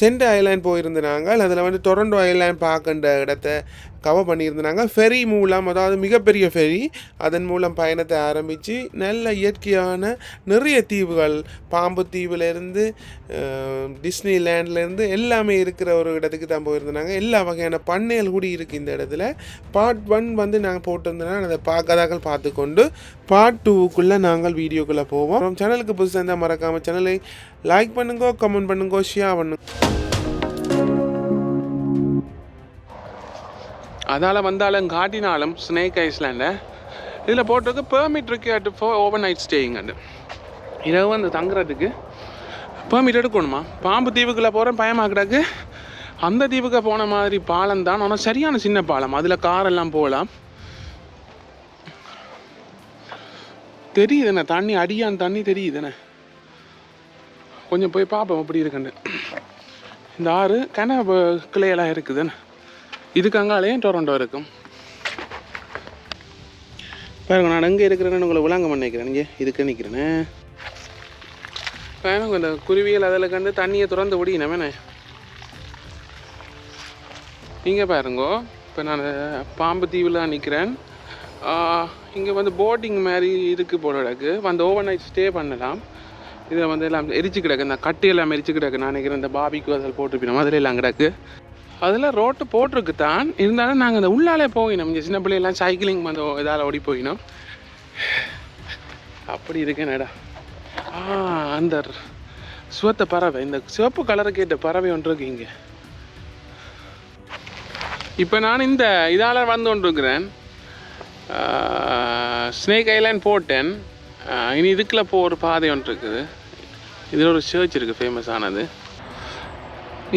Send island போயிருந்தாங்க அதில் வந்து டொரண்டோ ஐலாண்ட் பார்க்கின்ற இடத்த கவர் பண்ணியிருந்தாங்க ஃபெரி மூலம் அதாவது மிகப்பெரிய ஃபெரி அதன் மூலம் பயணத்தை ஆரம்பித்து நல்ல இயற்கையான நிறைய தீவுகள் பாம்பு தீவுலேருந்து டிஸ்னி லேண்ட்லேருந்து எல்லாமே இருக்கிற ஒரு இடத்துக்கு தான் போயிருந்தாங்க எல்லா வகையான பண்ணைகள் கூடி இருக்குது இந்த இடத்துல. பார்ட் ஒன் வந்து நாங்கள் போட்டிருந்தோம்னா அதை பார்க்காதாக்கள் பார்த்துக்கொண்டு பார்ட் டூவுக்குள்ளே நாங்கள் வீடியோக்குள்ளே போவோம். சேனலுக்கு புதுசாக இருந்தால் மறக்காமல் சேனலை லைக் பண்ணுங்க கமெண்ட் பண்ணுங்க ஷேர் பண்ணுங்க. அதால் வந்தாலும் காட்டினாலும் ஸ்னேக் ஐஸ்லாண்டை இதில் போட்டிருக்கு பெர்மிட் இருக்கு at four over night staying அது. இரவு அந்த தங்குறதுக்கு பெர்மிட் எடுக்கணுமா? பாம்பு தீவுக்குள்ளே போகிறேன் பயமாக்கிறாக்கு அந்த தீவுக்கு போன மாதிரி பாலம் தான். ஆனால் சரியான சின்ன பாலம். அதில் காரெல்லாம் போகலாம். தெரியுதுண்ணே தண்ணி அடியான் தண்ணி தெரியுதுண்ணே. கொஞ்சம் போய் பார்ப்போம் அப்படி இருக்குன்னு. இந்த ஆறு கன கிளையெல்லாம் இருக்குதுன்னு. இதுக்கு அங்காலேயும் டொரண்டோ இருக்கும். பாருங்க நான் எங்கே இருக்கிறேன்னு உங்களை விளங்க பண்ணிக்கிறேன் இங்கே இதுக்கு நிற்கிறேனே பாருங்க இந்த குருவியல் அதில் கண்டு தண்ணியை திறந்து விடினவேண்ணே இங்கே பாருங்கோ இப்போ நான் பாம்பு தீவில் தான் நிற்கிறேன் இங்கே வந்து போட்டிங் மாதிரி இருக்குது போல கிடக்கு வந்து ஓவர் நைட் ஸ்டே பண்ணலாம். இதில் வந்து எல்லாம் எரிச்சு கிடக்கு. இந்த கட்டி எல்லாம் எரிச்சு கிடக்கு. நான் நினைக்கிறேன் இந்த பாபிக்கு அதில் போட்டிருப்போம் அதில் எல்லாம் கிடக்கு. அதில் ரோட்டு போட்டிருக்கு தான். இருந்தாலும் நாங்கள் அந்த உள்ளாலே போயினோம். இங்கே சின்ன பிள்ளையெல்லாம் சைக்கிளிங் வந்து இதால் ஓடி போயினோம். அப்படி இருக்கேனடா. ஆ அந்த சுவத்த பறவை. இந்த சிவப்பு கலரை கேட்ட பறவை ஒன்று இருக்கு இங்கே. இப்போ நான் இந்த இதால் வந்து கொண்டிருக்கிறேன். ஸ்னேக் ஐலாண்ட் போட்டேன். இனி இதுக்குள்ளே போ ஒரு பாதை ஒன்று இருக்குது. இதில் ஒரு சர்ச் இருக்குது ஃபேமஸ் ஆனது.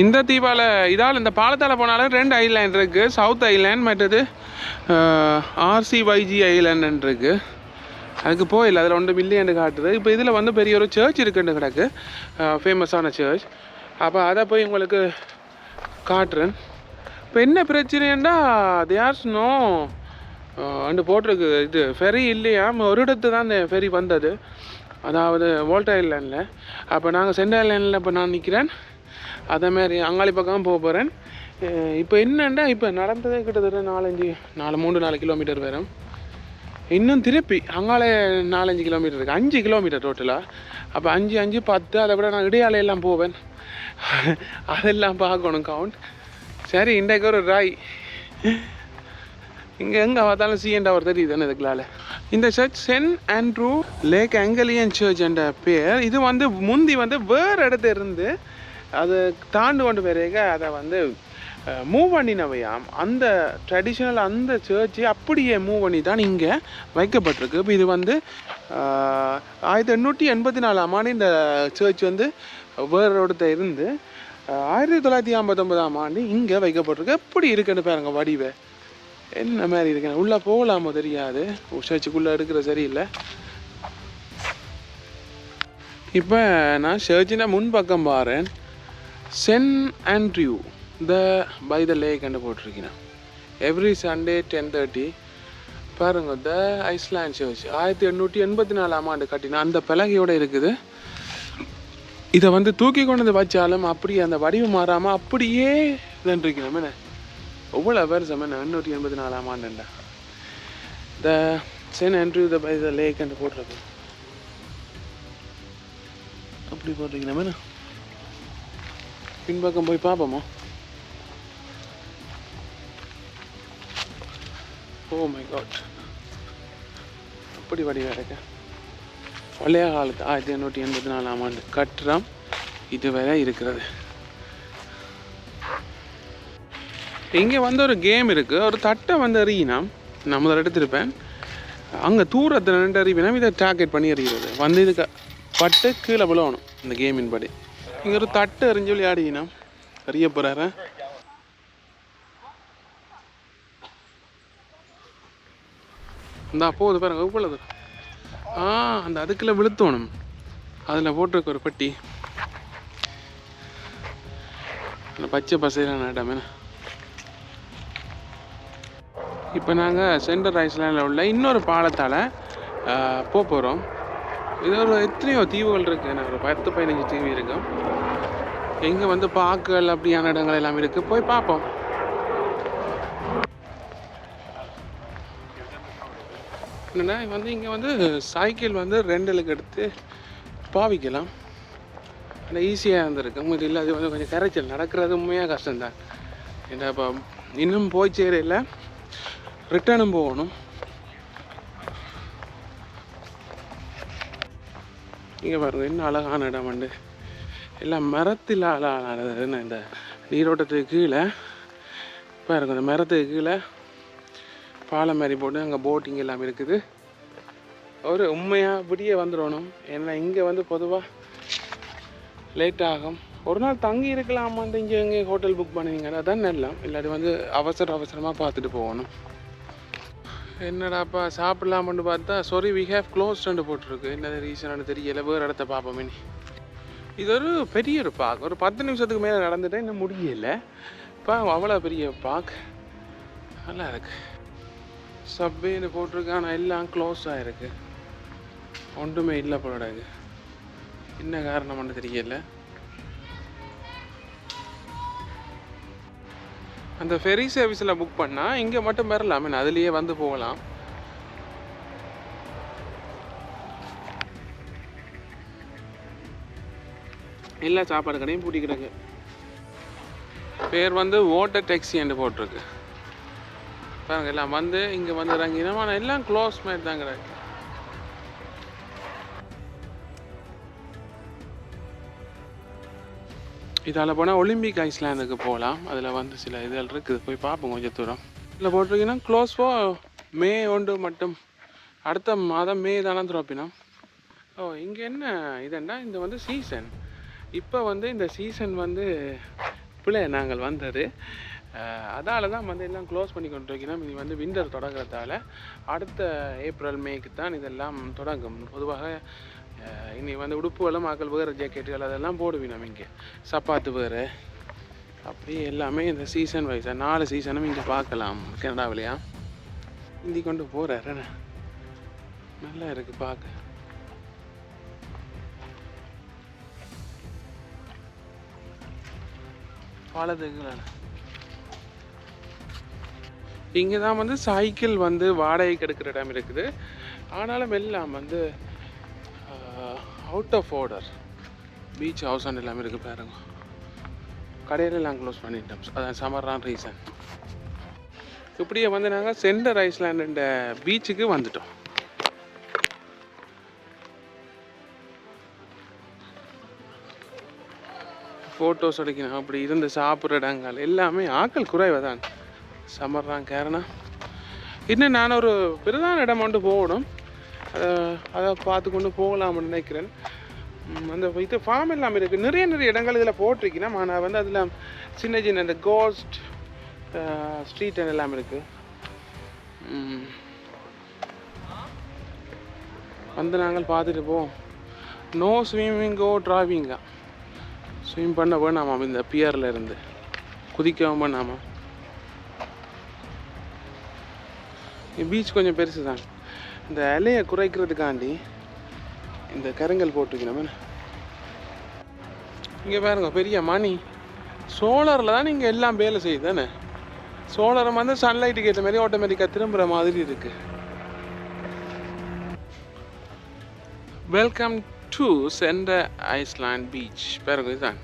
இந்த தீபாவில் இதால் இந்த பாலத்தால் போனாலும் ரெண்டு ஐலேண்ட் இருக்குது சவுத் ஐலேண்ட் மற்றது ஆர்சிவைஜி ஐலேண்ட் இருக்குது அதுக்கு போயில்லை அதில் ஒன்று மில்லியன்னு காட்டுது. இப்போ இதில் வந்து பெரிய ஒரு சர்ச் இருக்குன்னு கிடக்கு. ஃபேமஸான சர்ச் அப்போ அதை போய் உங்களுக்கு காட்டுறேன். இப்போ என்ன பிரச்சனைன்னா தேர்ஸ் நோ அண்டு போட்டிருக்கு இது ஃபெரி இல்லையா? ஒரு இடத்து தான் இந்த ஃபெரி வந்தது. அதாவது வோல்டா லைனில் அப்போ நாங்கள் சென்ட் லைனில் இப்போ நான் நிற்கிறேன் அதே மாதிரி அங்காளி பக்கம் போக போகிறேன் இப்போ என்னண்டா இப்போ நடந்ததே கிட்டத்தட்ட நாலஞ்சு நாலு மூணு நாலு கிலோமீட்டர் வரும். இன்னும் திருப்பி அங்காலே நாலஞ்சு கிலோமீட்டர் இருக்குது அஞ்சு கிலோமீட்டர் டோட்டலாக அப்போ அஞ்சு அஞ்சு பத்து அதை விட நான் இடையாலையெல்லாம் போவேன். அதெல்லாம் பார்க்கணும் கவுண்ட் சரி இன்றைக்கு ஒரு ராய் இங்கே எங்கே பார்த்தாலும் சிஎன் டவர் தெரியுது தானே இதுக்குள்ளால. இந்த church saint Andrew lake Anglican church என்ற பேர் இது வந்து முந்தி வந்து வேறு இடத்துல இருந்து அது தாண்டு கொண்டு பிறகு அதை வந்து மூவ் பண்ணினவையாம். அந்த ட்ரெடிஷ்னல் அந்த சர்ச்சு அப்படியே மூவ் பண்ணி தான் இங்கே வைக்கப்பட்டிருக்கு. இப்போ இது வந்து ஆயிரத்தி எண்ணூற்றி எண்பத்தி நாலாம் ஆண்டு இந்த சர்ச் வந்து வேறு இடத்துல இருந்து ஆயிரத்தி தொள்ளாயிரத்தி ஐம்பத்தொம்பதாம் ஆண்டு இங்கே வைக்கப்பட்டிருக்கு. எப்படி இருக்குன்னு பாருங்க வடிவை என்ன மாதிரி இருக்கேன்? உள்ளே போகலாமோ தெரியாது. சர்ச்சுக்குள்ளே எடுக்கிற சரியில்லை. இப்போ நான் சர்ச்சின முன்பக்கம் பாறேன். Saint Andrew the by the lake கண்டு போட்டிருக்கேன் எவ்ரி சண்டே டென் தேர்ட்டி பாருங்க த ஐஸ்லாண்ட் சர்ச் ஆயிரத்தி எண்ணூற்றி எண்பத்தி நாலாம் ஆண்டு கட்டினேன் அந்த பலகையோட இருக்குது. இதை வந்து தூக்கி கொண்டு வந்து வச்சாலும் அப்படியே அந்த வடிவம் மாறாமல் அப்படியே இதன்றிருக்கணும் என்ன? எவ்வளோ வருஷம் என்ன எண்ணூற்றி எண்பத்தி நாலாம் ஆண்டுண்டா. The saint Andrew the by the lake என்று போட்டிருக்கு அப்படி போட்டிருக்கீங்க என்ன? பின்பக்கம் போய் பார்ப்போமோ? Oh my God. அப்படி வடிவாக இருக்க பழைய காலத்து ஆயிரத்தி எண்ணூற்றி எண்பத்தி நாலாம் ஆண்டு கட்டுறம் இதுவரை இருக்கிறது. இங்கே வந்து ஒரு கேம் இருக்குது ஒரு தட்டை வந்து அறியினா நான் முதல்ல எடுத்திருப்பேன். அங்கே தூரத்தில் நின்று அறிவினா இதை டார்கெட் பண்ணி அறிகிறது வந்து இதுக்கு பட்டு கீழே விழுவணும் இந்த கேமின் படி. இங்கே ஒரு தட்டு எறிஞ்சு விளையாடினா அறிய போகிறாரு இந்த போகுது பாருங்க எவ்வளவு ஆ அந்த அதுக்குள்ளே விழுத்தோணும். அதில் போட்டிருக்க ஒரு பட்டி. அந்த பச்சை பசையிலான இடமே இப்போ நாங்கள் சென்டர் ஐஸ்லாண்டில் உள்ள இன்னொரு பாலத்தால் போக போகிறோம் இது ஒரு எத்தனையோ தீவுகள் இருக்குது எனக்கு ஒரு பத்து பதினஞ்சு தீவு இருக்கும் இங்கே வந்து பார்க்கல் அப்படியான இடங்கள் எல்லாம் இருக்குது போய் பார்ப்போம் என்னென்னா வந்து இங்கே வந்து சைக்கிள் வந்து ரெண்டலுக்கு எடுத்து பாவிக்கலாம். ஆனால் ஈஸியாக இருந்திருக்கு. இது இல்லை அது வந்து கொஞ்சம் கரைச்சல் நடக்கிறது உண்மையாக கஷ்டம்தான். ஏன்னா இப்போ இன்னும் போய் சேரையில் ரிட்டர்னும் போகணும் இங்கே பாருங்க இன்னும் அழகான இடம் வந்து. எல்லாம் மரத்தில் அழகானது இந்த நீரோட்டத்துக்கு கீழே. பாருங்க இந்த மரத்துக்கு கீழே பாலம் மாதிரி போட்டு அங்கே போட்டிங் எல்லாம் இருக்குது. ஒரு உண்மையாக விடிய வந்துடணும். ஏன்னா இங்கே வந்து பொதுவாக லேட் ஆகும். ஒரு நாள் தங்கி இருக்கலாமா இங்கே இங்கே ஹோட்டல் புக் பண்ணுவீங்க. அதான் நல்லா இல்லாட்டி வந்து அவசர அவசரமாக பார்த்துட்டு போகணும். என்னடாப்பா சாப்பிட்லாமான்னு பார்த்தா சாரி வி ஹேவ் க்ளோஸ்டு போட்டிருக்கு. என்ன ரீசனானு தெரியல வேறு இடத்த பார்ப்போமே இது ஒரு பெரிய ஒரு பார்க் ஒரு பத்து நிமிஷத்துக்கு மேலே நடந்துட்டேன் இன்னும் முடியலை. இப்போ அவ்வளோ பெரிய பார்க் நல்லா இருக்கு. சப்பேன்னு போட்டிருக்கு ஆனால் எல்லாம் க்ளோஸ் ஆகிருக்கு ஒன்றுமே இல்லை போலடாக்கு என்ன காரணம்னு தெரியல. அந்த ஃபெரி சர்வீஸில் புக் பண்ணால் இங்கே மட்டும் வரலாம் மீன் அதுலேயே வந்து போகலாம். எல்லா சாப்பாடு கடையும் பூட்டி பேர் வந்து ஓட்டர் டேக்ஸி என்று போட்டிருக்கு. பாருங்க எல்லாம் வந்து இங்கே வந்து இறங்கினோம். ஆனால் எல்லாம் க்ளோஸ் மாதிரி தான் கிடக்கு. இதால் போனால் ஒலிம்பிக் ஐஸ்லாண்டுக்கு போகலாம் அதில் வந்து சில இதழ் இருக்குது. போய் பார்ப்போம் கொஞ்சம் தூரம். இதில் போட்டிருக்கீங்கன்னா க்ளோஸ் ஃபோ மே ஒன்று மட்டும். அடுத்த மாதம் மே தானே திறப்பினோம். ஓ இங்கே என்ன இதுன்னா இந்த வந்து சீசன் இப்போ வந்து இந்த சீசன் வந்து பிள்ளை நாங்கள் வந்தது. அதால தான் வந்து எல்லாம் க்ளோஸ் பண்ணி கொண்டு வைக்கணும் இது வந்து விண்டர் தொடங்குறதால அடுத்த ஏப்ரல் மேக்கு தான் இதெல்லாம் தொடங்கும். பொதுவாக இனி வந்து உடுப்புகளும் ஆக்கள் வேறு ஜாக்கெட்டுகள் அதெல்லாம் போடுவினோம் இங்கே. சப்பாத்து வேறு அப்படி எல்லாமே இந்த சீசன் வைஸாக நாலு சீசனும் இங்கே பார்க்கலாம். கனடாவிலையா இந்தி கொண்டு போகிறாரு நல்லா இருக்குது பார்க்க பாலத்துக்கு இங்கே தான் வந்து சைக்கிள் வந்து வாடகைக்கு எடுக்கிற இடம் இருக்குது. ஆனாலும் எல்லாம் வந்து out of order beach house and எல்லாமே இருக்குது பாருங்க. கடையில் நான் க்ளோஸ் பண்ணிட்டோம் அதான் சமர்றான் ரீசன் இப்படியே வந்து நாங்கள் சென்டர் ஐஸ்லாண்டுன்ற பீச்சுக்கு வந்துட்டோம். ஃபோட்டோஸ் அடிக்கணும் அப்படி இருந்து சாப்பிட்ற இடங்கள் எல்லாமே ஆக்கள் குறைவை தான் சமர்றான் காரணம் இன்னும் நான் ஒரு பிரதான இடம் வந்து போகணும். அதை பார்த்து கொண்டு போகலாம்னு நினைக்கிறேன். அந்த இது ஃபார்ம் எல்லாம் இருக்குது நிறைய நிறைய இடங்கள் இதில் போட்டிருக்கீங்கன்னா நான் வந்து அதில் சின்ன சின்ன இந்த கோஸ்ட் ஸ்ட்ரீட் எல்லாம் இருக்குது வந்து நாங்கள் பார்த்துட்டு போவோம். நோ ஸ்விம்மிங்கோ டிராவிங்கா ஸ்விம் பண்ண வேணாமா? இந்த பியரில் இருந்து. குதிக்கவும் பண்ணாமா பீச் கொஞ்சம் பெருசு தான் இந்த இலையை குறைக்கிறதுக்காண்டி இந்த கருங்கல் போட்டுக்கணும் இங்கே பாருங்க பெரிய மணி. சோலாரில் தான் நீங்கள் எல்லாம் வேலை செய்யுது தானே சோலார் வந்து சன்லைட்டுக்கு ஏற்ற மாதிரி ஆட்டோமேட்டிக்காக திரும்புகிற மாதிரி இருக்கு. Welcome to centre island beach பாருங்க இதுதான்.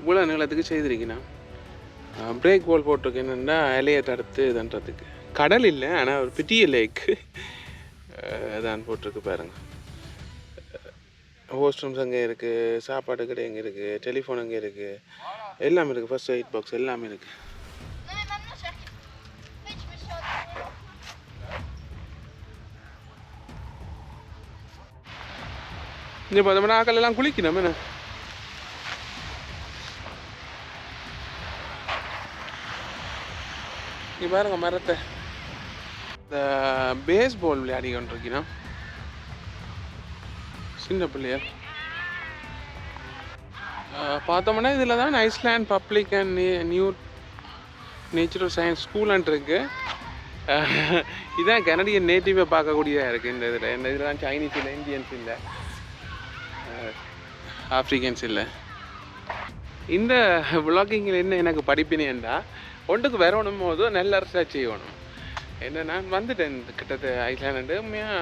இவ்வளோ நீளத்துக்கு செய்திருக்கேன் பிரேக் போல் போட்டிருக்கு என்னென்னா இலையை தடுத்து இதுன்றதுக்கு. கடல் இல்லை ஆனால் ஒரு பெரிய லேக்கு அதான் போட்டிருக்கு பாருங்கள் ஹோஸ்ட் ரூம்ஸ் அங்கே இருக்குது சாப்பாடு கடை எங்கே இருக்குது டெலிஃபோன் அங்கே இருக்குது எல்லாமே இருக்குது ஃபஸ்ட் எயிட் பாக்ஸ் எல்லாமே இருக்குது இங்கே பார்த்தோம்னா ஆக்கள் எல்லாம் குளிக்கணும் என்ன? இங்கே பாருங்க மரத்தை. இந்த பேஸ்பால் விளையாடி கொண்டிருக்கீங்கன்னா சின்ன பிள்ளையா? பார்த்தோம்னா இதில் தான் island public and new natural science school இருக்கு. இதுதான் இதான் கனடியன் நேட்டிவை பார்க்கக்கூடியதாக இருக்குது இந்த இதில். இந்த இதில் தான் சைனீஸ் இல்லை இந்தியன்ஸ் இல்லை ஆஃப்ரிக்கன்ஸ் இல்லை. இந்த விளாகிங்கில் என்ன எனக்கு படிப்பினேன்டா ஒன்றுக்கு வரணும் போது நல்ல அரசாக செய்யணும். என்ன நான் வந்துட்டேன் கிட்டத்தட்ட ஐலாண்டு உண்மையாக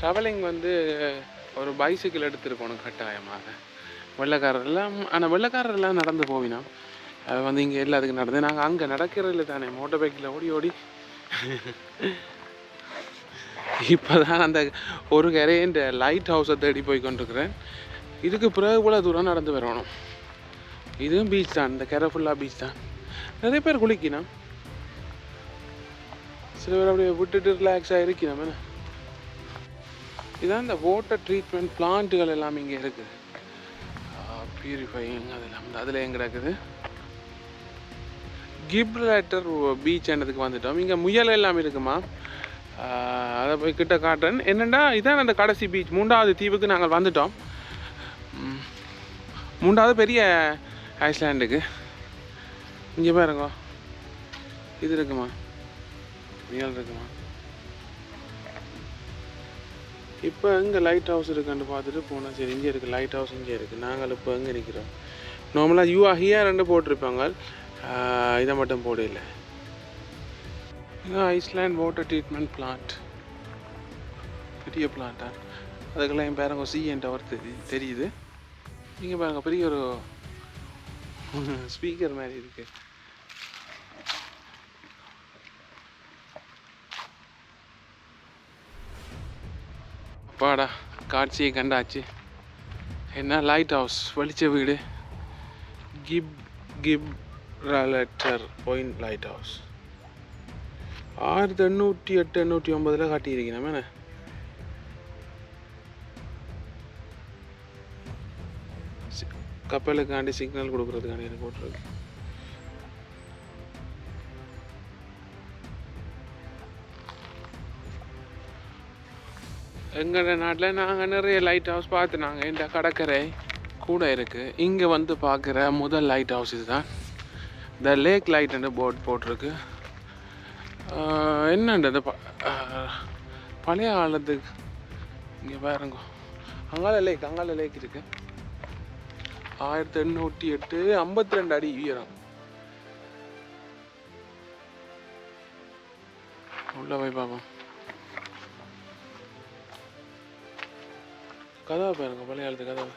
ட்ராவலிங் வந்து ஒரு பைசைக்கிள் எடுத்துருக்கணும் கட்டாயமாக. வெள்ளைக்காரர் எல்லாம் ஆனால் வெள்ளைக்காரர் எல்லாம் நடந்து போவினா அது வந்து இங்கே எல்லாத்துக்கும் நடந்து. நாங்கள் அங்கே நடக்கிறதில்ல தானே மோட்டர் பைக்கில் ஓடி ஓடி. இப்போ தான் அந்த ஒரு கரையின் லைட் ஹவுஸை தேடி போய் கொண்டிருக்கிறேன். இதுக்கு பிறகு கூட தூரம் நடந்து வரணும். இதுவும் பீச் தான் இந்த கரை ஃபுல்லாக பீச் தான். நிறைய பேர் குளிக்கணும். சில பேர் அப்படியே விட்டுட்டு ரிலாக்ஸாக இருக்கணும் என்ன? இதான் இந்த வாட்டர் ட்ரீட்மெண்ட் பிளான்ட்டுகள் எல்லாம் இங்கே இருக்குது. பியூரிஃபைங் அதெல்லாம் அதில் எங்கே கிடக்குது கிப்ரலேட்டர் பீச் என்னதுக்கு வந்துட்டோம். இங்கே முயல் எல்லாம் இருக்குமா? அதை போய் கிட்ட காட்டுறேன். என்னென்னா இதான் அந்த கடைசி பீச் மூன்றாவது தீவுக்கு நாங்கள் வந்துட்டோம். மூன்றாவது பெரிய ஐஸ்லாண்டுக்கு இங்கே பாருங்க. இது இருக்குமா? முயல் இருக்குமா இப்போ இங்கே லைட் ஹவுஸ் இருக்குன்னு பார்த்துட்டு போனால் சரி இங்கே இருக்குது லைட் ஹவுஸ் இங்கே இருக்குது நாங்கள் இப்போ எங்கே நிற்கிறோம் நார்மலாக யூ ஹியர் ரெண்டு போட்டிருப்பாங்க. இதை மட்டும் போடல. ஐஸ்லேண்ட் வாட்டர் ட்ரீட்மெண்ட் பிளான்ட் பெரிய பிளான்ட்டா அதுக்கெல்லாம் என் பேரங்க சிஎன் டவர் தெரியுது. நீங்கள் பாருங்க பெரிய ஒரு ஸ்பீக்கர் மாதிரி இருக்குது அப்பாடா காட்சியை கண்டாச்சு. என்ன லைட் ஹவுஸ் வெளிச்ச வீடு. Keep Gibraltar point light house ஆயிரத்தி எண்ணூற்றி எட்டு எண்ணூற்றி ஒம்பதில் காட்டியிருக்கணும் சி- கப்பலுக்காண்டி சிக்னல் கொடுக்குறதுக்காண்டி எனக்கு போட்டிருக்கு எங்கள் நாட்டில் நாங்கள் நிறைய லைட் ஹவுஸ் பார்த்து நாங்கள் இந்த கடற்கரை கூட இருக்குது இங்கே வந்து பார்க்குற முதல் லைட் ஹவுஸ் இதுதான். த லேக் லைட்னு போர்ட் போட்டிருக்கு. என்னன்றது ப- பழைய காலத்துக்கு இங்கே பாருங்க. அங்கால லேக் அங்கால லேக் இருக்குது ஆயிரத்தி எண்ணூற்றி எட்டு ஐம்பத்தி ரெண்டு அடி உயரம். உள்ள போய் பார்ப்போம். கதவை பாருங்க பழைய காலத்து கதவை.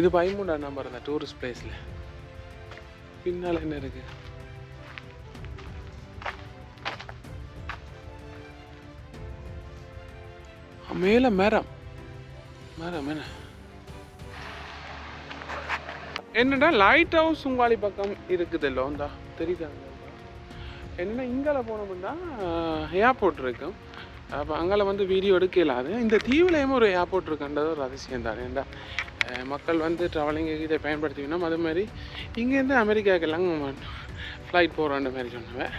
இது பதிமூண்டா நம்பர் அந்த டூரிஸ்ட் பிளேஸில் பின்னால் என்ன இருக்கு? மேல மரம். மரம் என்ன? என்னடா லைட் ஹவுஸ் உங்காளி பக்கம் இருக்குது லோந்தா. தெரியுதா? என்ன இங்கால போனோம்னா ஏர்போர்ட் இருக்கும் அப்போ அங்கெல்லாம் வந்து வீடியோ எடுக்க இல்லாது இந்த தீவுலையும் ஒரு ஏர்போர்ட் இருக்குன்றது ஒரு அதிசயம் தான். ஏன்டா மக்கள் வந்து ட்ராவலிங் இதை பயன்படுத்திக்கணும். அது மாதிரி இங்கேருந்து அமெரிக்காவுக்கெல்லாம் ஃப்ளைட் போகிறோன்ற மாதிரி சொன்னவன்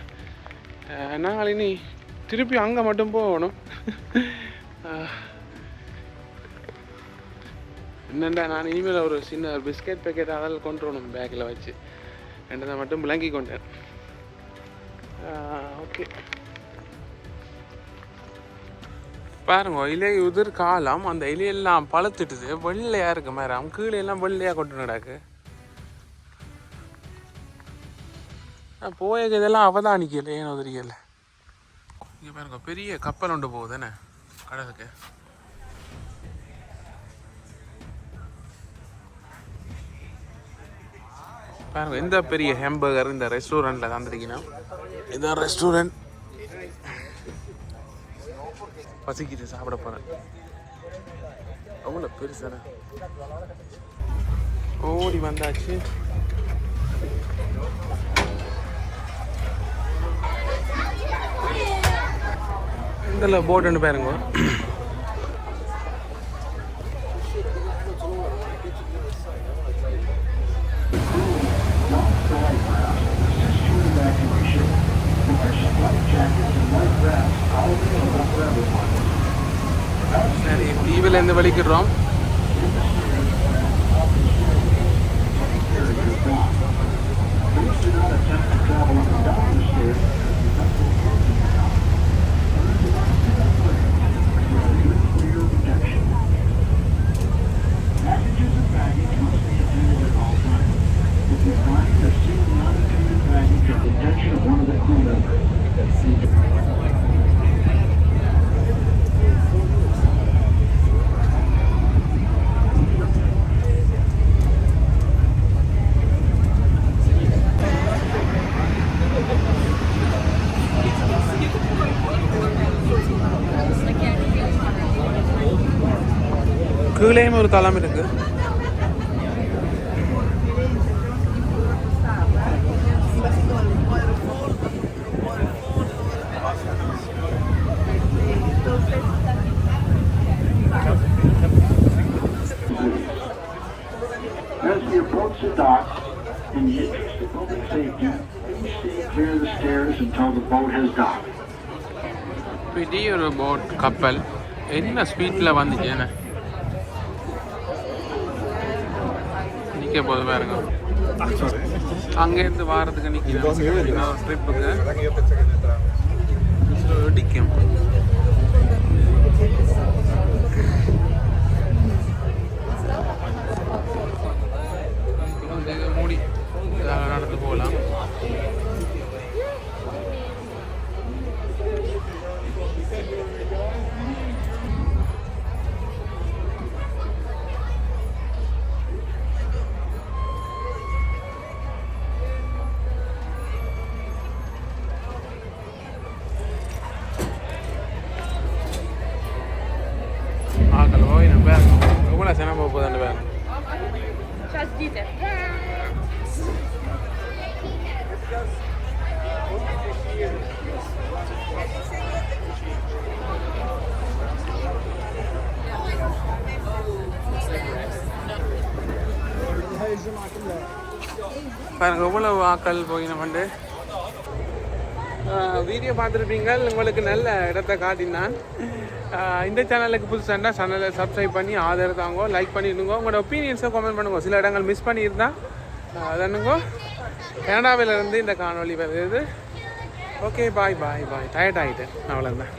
நாங்கள் இனி திருப்பி அங்கே மட்டும் போகணும். என்னண்டா நான் இனிமேல் ஒரு சின்ன பிஸ்கெட் பேக்கெட் அதெல்லாம் கொண்டு வரணும் பேக்கில் வச்சு. ரெண்டதை மட்டும் விளங்கி கொண்டேன். ஓகே பாருங்க இலை உதிர் காலம் அந்த இலையெல்லாம் பழுத்துட்டுது. வெள்ளையா இருக்கு மேடம். கீழே எல்லாம் வெள்ளையா கொண்டு நடக்கு போய் இதெல்லாம் அவதானிக்கல ஏன் உதிரியல இங்கே பாருங்க பெரிய கப்பல் ஒன்று போகுது என்ன? கடலுக்கு. பாருங்க எந்த பெரிய ஹேம்பர்கர் இந்த ரெஸ்டாரண்ட்டில் தந்திருக்கீங்கன்னா இதான் ரெஸ்டாரண்ட் பசிக்குது சாப்பிட போகிறேன் அவ்வளோ பெருசான ஓடி வந்தாச்சு. இதில் போட்டுன்னு பாருங்க. சரி டிவியில் இந்த வலிக்கிறோம் Thank you. கீழேயும் ஒரு தளம் இருக்கு As we approach the dock, in the interest of public safety, please stay clear of the stairs until the boat has docked. பெரிய ஒரு போட் கப்பல் என்ன ஸ்பீட்டில் வந்துச்சு என்ன நிற்க போது பாருங்க. அங்கேருந்து வாரத்துக்கு நிற்கிறேன் ட்ரிப்புக்கு இடிக்கும். பாருங்கள் எவ்வளோ வாக்கள் ஆக்கள் வந்து வீடியோ பார்த்துருப்பீங்க. உங்களுக்கு நல்ல இடத்த காட்டினான் இந்த சேனலுக்கு புதுசாண்டா சேனலை சப்ஸ்கிரைப் பண்ணி ஆதரவு தாங்க லைக் பண்ணிடுங்க. உங்களோட ஒப்பீனியன்ஸை கமெண்ட் பண்ணுங்க. சில இடங்கள் மிஸ் பண்ணியிருந்தா அதனுங்க கனடாவிலிருந்து இந்த காணொலி வருது ஓகே பாய் பாய் பாய் டயர்ட் ஆகிட்டேன் அவ்வளோதான்